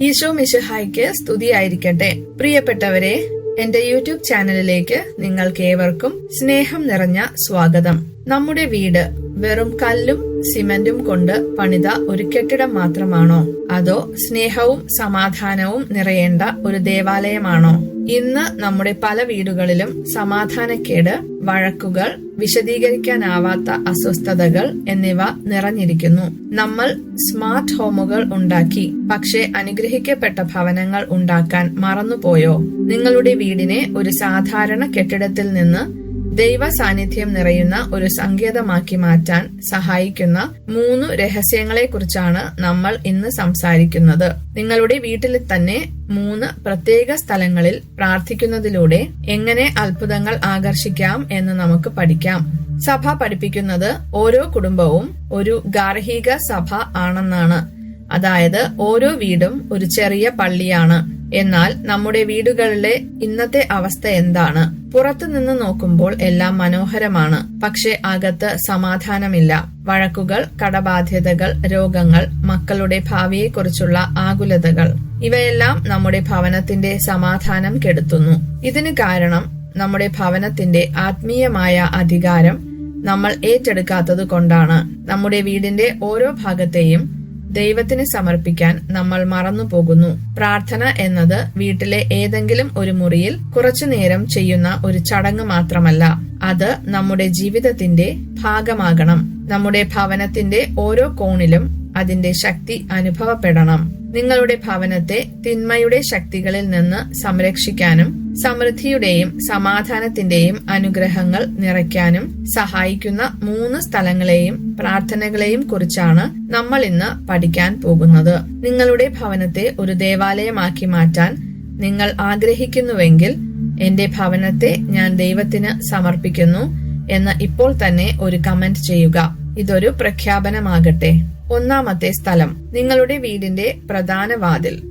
ഈശോ സ്തുതി സ്തുതിയായിരിക്കട്ടെ. പ്രിയപ്പെട്ടവരെ എന്റെ യൂട്യൂബ് ചാനലിലേക്ക് നിങ്ങൾക്ക് ഏവർക്കും സ്നേഹം നിറഞ്ഞ സ്വാഗതം. നമ്മുടെ വീട് വെറും കല്ലും സിമന്റും കൊണ്ട് പണിത ഒരു കെട്ടിടം മാത്രമാണോ? അതോ സ്നേഹവും സമാധാനവും നിറയേണ്ട ഒരു ദേവാലയമാണോ? ഇന്ന് നമ്മുടെ പല വീടുകളിലും സമാധാനക്കേട് വഴക്കുകൾ വിശദീകരിക്കാനാവാത്ത അസ്വസ്ഥതകൾ എന്നിവ നിറഞ്ഞിരിക്കുന്നു. നമ്മൾ സ്മാർട്ട് ഹോമുകൾ ഉണ്ടാക്കി പക്ഷേ അനുഗ്രഹിക്കപ്പെട്ട ഭവനങ്ങൾ ഉണ്ടാക്കാൻ മറന്നുപോയോ? നിങ്ങളുടെ വീടിനെ ഒരു സാധാരണ കെട്ടിടത്തിൽ നിന്ന് ദൈവ സാന്നിധ്യം നിറയുന്ന ഒരു സങ്കേതമാക്കി മാറ്റാൻ സഹായിക്കുന്ന മൂന്ന് രഹസ്യങ്ങളെ കുറിച്ചാണ് നമ്മൾ ഇന്ന് സംസാരിക്കുന്നത്. നിങ്ങളുടെ വീട്ടിൽ തന്നെ മൂന്ന് പ്രത്യേക സ്ഥലങ്ങളിൽ പ്രാർത്ഥിക്കുന്നതിലൂടെ എങ്ങനെ അത്ഭുതങ്ങൾ ആകർഷിക്കാം എന്ന് നമുക്ക് പഠിക്കാം. സഭ പഠിപ്പിക്കുന്നത് ഓരോ കുടുംബവും ഒരു ഗാർഹിക സഭ ആണെന്നാണ്. അതായത് ഓരോ വീടും ഒരു ചെറിയ പള്ളിയാണ്. എന്നാൽ നമ്മുടെ വീടുകളിലെ ഇന്നത്തെ അവസ്ഥ എന്താണ്? പുറത്തു നിന്ന് നോക്കുമ്പോൾ എല്ലാം മനോഹരമാണ്. പക്ഷെ അകത്ത് സമാധാനമില്ല. വഴക്കുകൾ കടബാധ്യതകൾ രോഗങ്ങൾ മക്കളുടെ ഭാവിയെക്കുറിച്ചുള്ള ആകുലതകൾ. ഇവയെല്ലാം നമ്മുടെ ഭവനത്തിന്റെ സമാധാനം കെടുത്തുന്നു. ഇതിന് കാരണം നമ്മുടെ ഭവനത്തിന്റെ ആത്മീയമായ അധികാരം നമ്മൾ ഏറ്റെടുക്കാത്തത് കൊണ്ടാണ്. നമ്മുടെ വീടിന്റെ ഓരോ ഭാഗത്തെയും ദൈവത്തിന് സമർപ്പിക്കാൻ നമ്മൾ മറന്നു പോകുന്നു പ്രാർത്ഥന എന്നത് വീട്ടിലെ ഏതെങ്കിലും ഒരു മുറിയിൽ കുറച്ചുനേരം ചെയ്യുന്ന ഒരു ചടങ്ങ് മാത്രമല്ല. അത് നമ്മുടെ ജീവിതത്തിന്റെ ഭാഗമാകണം. നമ്മുടെ ഭവനത്തിന്റെ ഓരോ കോണിലും അതിന്റെ ശക്തി അനുഭവപ്പെടണം. നിങ്ങളുടെ ഭവനത്തെ തിന്മയുടെ ശക്തികളിൽ നിന്ന് സംരക്ഷിക്കാനും സമൃദ്ധിയുടെയും സമാധാനത്തിന്റെയും അനുഗ്രഹങ്ങൾ നിറയ്ക്കാനും സഹായിക്കുന്ന മൂന്ന് സ്ഥലങ്ങളെയും പ്രാർത്ഥനകളെയും കുറിച്ചാണ് നമ്മൾ ഇന്ന് പഠിക്കാൻ പോകുന്നത്. നിങ്ങളുടെ ഭവനത്തെ ഒരു ദേവാലയമാക്കി മാറ്റാൻ നിങ്ങൾ ആഗ്രഹിക്കുന്നുവെങ്കിൽ എന്റെ ഭവനത്തെ ഞാൻ ദൈവത്തിന് സമർപ്പിക്കുന്നു എന്ന് ഇപ്പോൾ തന്നെ ഒരു കമന്റ് ചെയ്യുക. ഇതൊരു പ്രഖ്യാപനമാകട്ടെ. ഒന്നാമത്തെ സ്ഥലം നിങ്ങളുടെ വീടിന്റെ പ്രധാന വാതിൽ.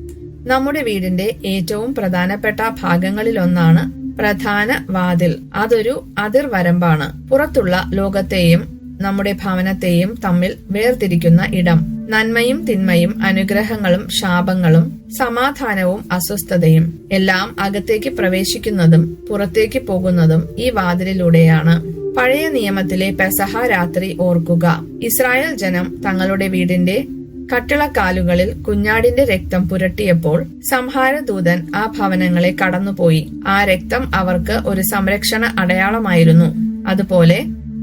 നമ്മുടെ വീടിന്റെ ഏറ്റവും പ്രധാനപ്പെട്ട ഭാഗങ്ങളിലൊന്നാണ് പ്രധാന വാതിൽ. അതൊരു അതിർവരമ്പാണ് പുറത്തുള്ള ലോകത്തെയും നമ്മുടെ ഭവനത്തെയും തമ്മിൽ വേർതിരിക്കുന്ന ഇടം. നന്മയും തിന്മയും അനുഗ്രഹങ്ങളും ശാപങ്ങളും സമാധാനവും അസ്വസ്ഥതയും എല്ലാം അകത്തേക്ക് പ്രവേശിക്കുന്നതും പുറത്തേക്ക് പോകുന്നതും ഈ വാതിലിലൂടെയാണ്. പഴയ നിയമത്തിലെ പെസഹ രാത്രി ഓർക്കുക. ഇസ്രായേൽ ജനം തങ്ങളുടെ വീടിന്റെ കട്ടിളക്കാലുകളിൽ കുഞ്ഞാടിന്റെ രക്തം പുരട്ടിയപ്പോൾ സംഹാരദൂതൻ ആ ഭവനങ്ങളെ കടന്നുപോയി. ആ രക്തം അവർക്ക് ഒരു സംരക്ഷണ അടയാളമായിരുന്നു. അതുപോലെ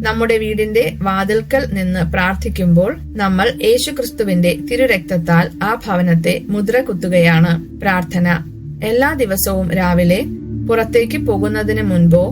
നമ്മുടെ വീടിന്റെ വാതിൽക്കൽ നിന്ന് പ്രാർത്ഥിക്കുമ്പോൾ നമ്മൾ യേശുക്രിസ്തുവിന്റെ തിരുരക്തത്താൽ ആ ഭവനത്തെ മുദ്ര കുത്തുകയാണ് പ്രാർത്ഥന. എല്ലാ ദിവസവും രാവിലെ പുറത്തേക്ക് പോകുന്നതിന് മുൻപോ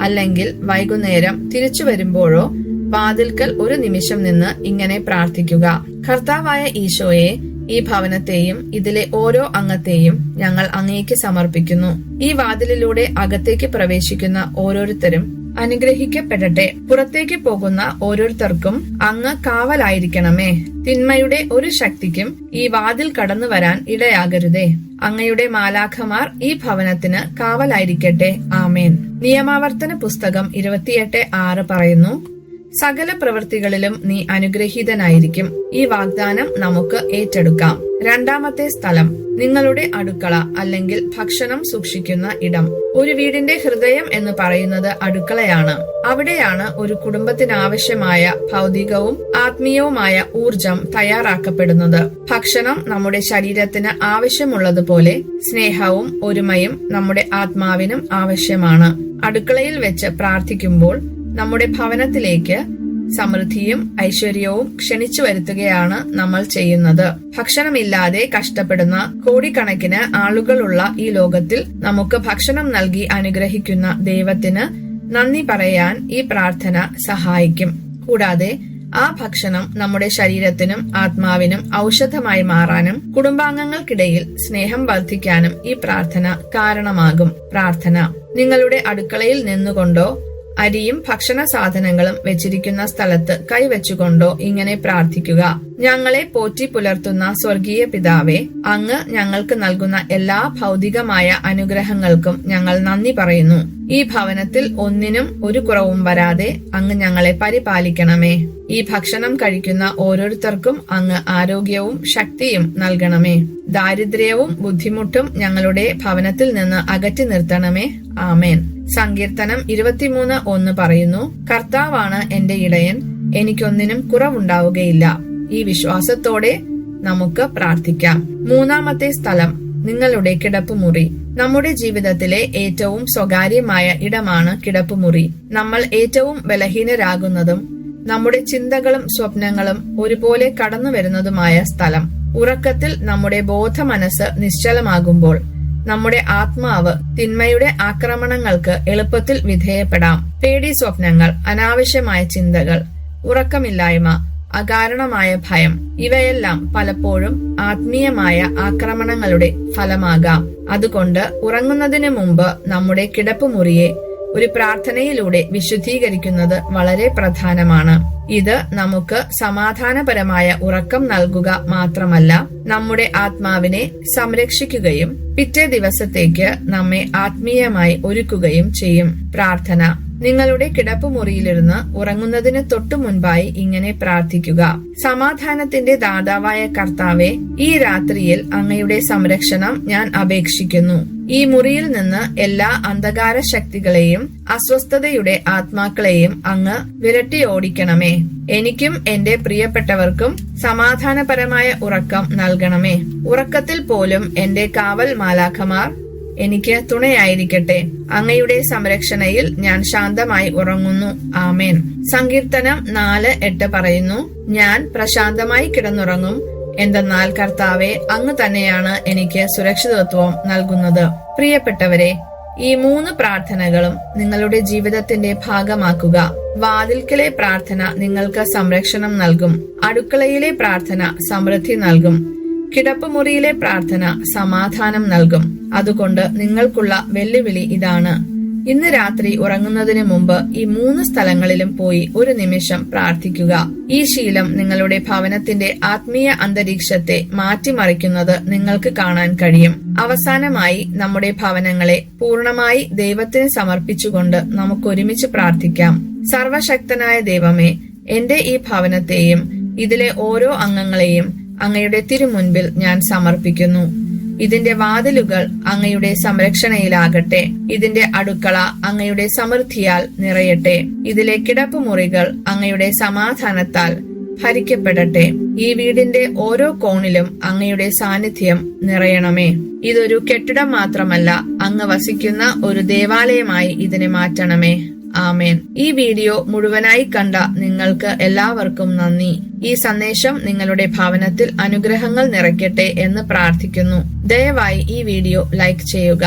അല്ലെങ്കിൽ വൈകുന്നേരം തിരിച്ചു വരുമ്പോഴോ വാതിൽക്കൽ ഒരു നിമിഷം നിന്ന് ഇങ്ങനെ പ്രാർത്ഥിക്കുക. കർത്താവായ ഈശോയെ ഈ ഭവനത്തെയും ഇതിലെ ഓരോ അംഗത്തെയും ഞങ്ങൾ അങ്ങേക്ക് സമർപ്പിക്കുന്നു. ഈ വാതിലിലൂടെ അകത്തേക്ക് പ്രവേശിക്കുന്ന ഓരോരുത്തരും അനുഗ്രഹിക്കപ്പെടട്ടെ. പുറത്തേക്ക് പോകുന്ന ഓരോരുത്തർക്കും അങ്ങ് കാവലായിരിക്കണമേ. തിന്മയുടെ ഒരു ശക്തിക്കും ഈ വാതിൽ കടന്നു വരാൻ ഇടയാകരുതേ. അങ്ങയുടെ മാലാഖമാർ ഈ ഭവനത്തിന് കാവലായിരിക്കട്ടെ. ആമേൻ. നിയമാവർത്തന പുസ്തകം ഇരുപത്തിയെട്ട് ആറ് പറയുന്നു സകല പ്രവൃത്തികളിലും നീ അനുഗ്രഹീതനായിരിക്കും. ഈ വാഗ്ദാനം നമുക്ക് ഏറ്റെടുക്കാം. രണ്ടാമത്തെ സ്ഥലം. നിങ്ങളുടെ അടുക്കള അല്ലെങ്കിൽ ഭക്ഷണം സൂക്ഷിക്കുന്ന ഇടം. ഒരു വീടിന്റെ ഹൃദയം എന്ന് പറയുന്നത് അടുക്കളയാണ്. അവിടെയാണ് ഒരു കുടുംബത്തിനാവശ്യമായ ഭൗതികവും ആത്മീയവുമായ ഊർജം തയ്യാറാക്കപ്പെടുന്നത്. ഭക്ഷണം നമ്മുടെ ശരീരത്തിന് ആവശ്യമുള്ളതുപോലെ സ്നേഹവും ഒരുമയും നമ്മുടെ ആത്മാവിനും ആവശ്യമാണ്. അടുക്കളയിൽ വെച്ച് പ്രാർത്ഥിക്കുമ്പോൾ നമ്മുടെ ഭവനത്തിലേക്ക് സമൃദ്ധിയും ഐശ്വര്യവും ക്ഷണിച്ചു വരുത്തുകയാണ് നമ്മൾ ചെയ്യുന്നത്. ഭക്ഷണമില്ലാതെ കഷ്ടപ്പെടുന്ന കോടിക്കണക്കിന് ആളുകളുള്ള ഈ ലോകത്തിൽ നമുക്ക് ഭക്ഷണം നൽകി അനുഗ്രഹിക്കുന്ന ദൈവത്തിന് നന്ദി പറയാൻ ഈ പ്രാർത്ഥന സഹായിക്കും. കൂടാതെ ആ ഭക്ഷണം നമ്മുടെ ശരീരത്തിനും ആത്മാവിനും ഔഷധമായി മാറാനും കുടുംബാംഗങ്ങൾക്കിടയിൽ സ്നേഹം വർദ്ധിക്കാനും ഈ പ്രാർത്ഥന കാരണമാകും. പ്രാർത്ഥന നിങ്ങളുടെ അടുക്കളയിൽ നിന്നുകൊണ്ടോ അരിയും ഭക്ഷണ സാധനങ്ങളും വെച്ചിരിക്കുന്ന സ്ഥലത്ത് കൈവച്ചുകൊണ്ടോ ഇങ്ങനെ പ്രാർത്ഥിക്കുക. ഞങ്ങളെ പോറ്റി പുലർത്തുന്ന സ്വർഗീയ പിതാവെ അങ്ങ് ഞങ്ങൾക്ക് നൽകുന്ന എല്ലാ ഭൗതികമായ അനുഗ്രഹങ്ങൾക്കും ഞങ്ങൾ നന്ദി പറയുന്നു. ഈ ഭവനത്തിൽ ഒന്നിനും ഒരു കുറവും വരാതെ അങ്ങ് ഞങ്ങളെ പരിപാലിക്കണമേ. ഈ ഭക്ഷണം കഴിക്കുന്ന ഓരോരുത്തർക്കും അങ്ങ് ആരോഗ്യവും ശക്തിയും നൽകണമേ. ദാരിദ്ര്യവും ബുദ്ധിമുട്ടും ഞങ്ങളുടെ ഭവനത്തിൽ നിന്ന് അകറ്റി നിർത്തണമേ. ആമേൻ. സങ്കീർത്തനം ഇരുപത്തിമൂന്ന് ഒന്ന് പറയുന്നു കർത്താവാണ് എന്റെ ഇടയൻ എനിക്കൊന്നിനും കുറവുണ്ടാവുകയില്ല. ഈ വിശ്വാസത്തോടെ നമുക്ക് പ്രാർത്ഥിക്കാം. മൂന്നാമത്തെ സ്ഥലം നിങ്ങളുടെ കിടപ്പുമുറി. നമ്മുടെ ജീവിതത്തിലെ ഏറ്റവും സ്വകാര്യമായ ഇടമാണ് കിടപ്പുമുറി. നമ്മൾ ഏറ്റവും ബലഹീനരാകുന്നതും നമ്മുടെ ചിന്തകളും സ്വപ്നങ്ങളും ഒരുപോലെ കടന്നു വരുന്നതുമായ സ്ഥലം. ഉറക്കത്തിൽ നമ്മുടെ ബോധ മനസ്സ് നിശ്ചലമാകുമ്പോൾ നമ്മുടെ ആത്മാവ് തിന്മയുടെ ആക്രമണങ്ങൾക്ക് എളുപ്പത്തിൽ വിധേയപ്പെടാം. പേടി സ്വപ്നങ്ങൾ അനാവശ്യമായ ചിന്തകൾ ഉറക്കമില്ലായ്മ അകാരണമായ ഭയം. ഇവയെല്ലാം പലപ്പോഴും ആത്മീയമായ ആക്രമണങ്ങളുടെ ഫലമാകാം. അതുകൊണ്ട് ഉറങ്ങുന്നതിന് മുമ്പ് നമ്മുടെ കിടപ്പുമുറിയെ ഒരു പ്രാർത്ഥനയിലൂടെ വിശുദ്ധീകരിക്കുന്നത് വളരെ പ്രധാനമാണ്. ഇത് നമുക്ക് സമാധാനപരമായ ഉറക്കം നൽകുക മാത്രമല്ല നമ്മുടെ ആത്മാവിനെ സംരക്ഷിക്കുകയും പിറ്റേ ദിവസത്തേക്ക് നമ്മെ ആത്മീയമായി ഒരുക്കുകയും ചെയ്യും. പ്രാർത്ഥന. നിങ്ങളുടെ കിടപ്പുമുറിയിലിരുന്ന് ഉറങ്ങുന്നതിന് തൊട്ടു മുൻപായി ഇങ്ങനെ പ്രാർത്ഥിക്കുക. സമാധാനത്തിന്റെ ദാതാവായ കർത്താവെ ഈ രാത്രിയിൽ അങ്ങയുടെ സംരക്ഷണം ഞാൻ അപേക്ഷിക്കുന്നു. ഈ മുറിയിൽ നിന്ന് എല്ലാ അന്ധകാര ശക്തികളെയും അസ്വസ്ഥതയുടെ ആത്മാക്കളെയും അങ്ങ് വിരട്ടി ഓടിക്കണമേ. എനിക്കും എന്റെ പ്രിയപ്പെട്ടവർക്കും സമാധാനപരമായ ഉറക്കം നൽകണമേ. ഉറക്കത്തിൽ പോലും എന്റെ കാവൽ മാലാഖമാർ എനിക്ക് തുണയായിരിക്കട്ടെ. അങ്ങയുടെ സംരക്ഷണയിൽ ഞാൻ ശാന്തമായി ഉറങ്ങുന്നു. ആമേൻ. സങ്കീർത്തനം നാല് എട്ട് പറയുന്നു ഞാൻ പ്രശാന്തമായി കിടന്നുറങ്ങും. എന്തെന്നാൽ കർത്താവെ അങ്ങ് തന്നെയാണ് എനിക്ക് സുരക്ഷിതത്വം നൽകുന്നത്. പ്രിയപ്പെട്ടവരെ ഈ മൂന്ന് പ്രാർത്ഥനകളും നിങ്ങളുടെ ജീവിതത്തിന്റെ ഭാഗമാക്കുക. വാതിൽക്കലെ പ്രാർത്ഥന നിങ്ങൾക്ക് സംരക്ഷണം നൽകും. അടുക്കളയിലെ പ്രാർത്ഥന സമൃദ്ധി നൽകും. കിടപ്പുമുറിയിലെ പ്രാർത്ഥന സമാധാനം നൽകും. അതുകൊണ്ട് നിങ്ങൾക്കുള്ള വെല്ലുവിളി ഇതാണ്. ഇന്ന് രാത്രി ഉറങ്ങുന്നതിന് മുമ്പ് ഈ മൂന്ന് സ്ഥലങ്ങളിലും പോയി ഒരു നിമിഷം പ്രാർത്ഥിക്കുക. ഈ ശീലം നിങ്ങളുടെ ഭവനത്തിന്റെ ആത്മീയ അന്തരീക്ഷത്തെ മാറ്റിമറിക്കുന്നത് നിങ്ങൾക്ക് കാണാൻ കഴിയും. അവസാനമായി നമ്മുടെ ഭവനങ്ങളെ പൂർണമായി ദൈവത്തിന് സമർപ്പിച്ചുകൊണ്ട് നമുക്ക് ഒരുമിച്ച് പ്രാർത്ഥിക്കാം. സർവശക്തനായ ദൈവമേ എന്റെ ഈ ഭവനത്തെയും ഇതിലെ ഓരോ അംഗങ്ങളെയും അങ്ങയുടെ തിരുമുൻപിൽ ഞാൻ സമർപ്പിക്കുന്നു. ഇതിന്റെ വാതിലുകൾ അങ്ങയുടെ സംരക്ഷണയിലാകട്ടെ. ഇതിന്റെ അടുക്കള അങ്ങയുടെ സമൃദ്ധിയാൽ നിറയട്ടെ. ഇതിലെ കിടപ്പുമുറികൾ അങ്ങയുടെ സമാധാനത്താൽ ഭരിക്കപ്പെടട്ടെ. ഈ വീടിന്റെ ഓരോ കോണിലും അങ്ങയുടെ സാന്നിധ്യം നിറയണമേ. ഇതൊരു കെട്ടിടം മാത്രമല്ല അങ്ങ് വസിക്കുന്ന ഒരു ദേവാലയമായി ഇതിനെ മാറ്റണമേ. ആമേൻ. ഈ വീഡിയോ മുഴുവനായി കണ്ട നിങ്ങൾക്ക് എല്ലാവർക്കും നന്ദി. ഈ സന്ദേശം നിങ്ങളുടെ ഭവനത്തിൽ അനുഗ്രഹങ്ങൾ നിറയ്ക്കട്ടെ എന്ന് പ്രാർത്ഥിക്കുന്നു. ദയവായി ഈ വീഡിയോ ലൈക്ക് ചെയ്യുക.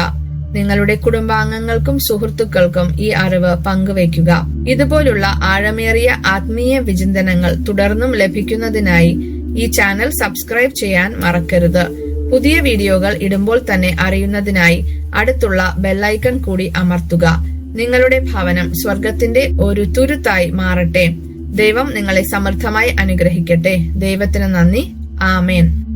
നിങ്ങളുടെ കുടുംബാംഗങ്ങൾക്കും സുഹൃത്തുക്കൾക്കും ഈ അറിവ് പങ്കുവയ്ക്കുക. ഇതുപോലുള്ള ആഴമേറിയ ആത്മീയ വിചിന്തനങ്ങൾ തുടർന്നും ലഭിക്കുന്നതിനായി ഈ ചാനൽ സബ്സ്ക്രൈബ് ചെയ്യാൻ മറക്കരുത്. പുതിയ വീഡിയോകൾ ഇടുമ്പോൾ തന്നെ അറിയുന്നതിനായി അടുത്തുള്ള ബെല്ലൈക്കൺ കൂടി അമർത്തുക. നിങ്ങളുടെ ഭവനം സ്വർഗത്തിന്റെ ഒരു തുരുത്തായി മാറട്ടെ. ദൈവം നിങ്ങളെ സമൃദ്ധമായി അനുഗ്രഹിക്കട്ടെ. ദൈവത്തിന് നന്ദി. ആമേൻ.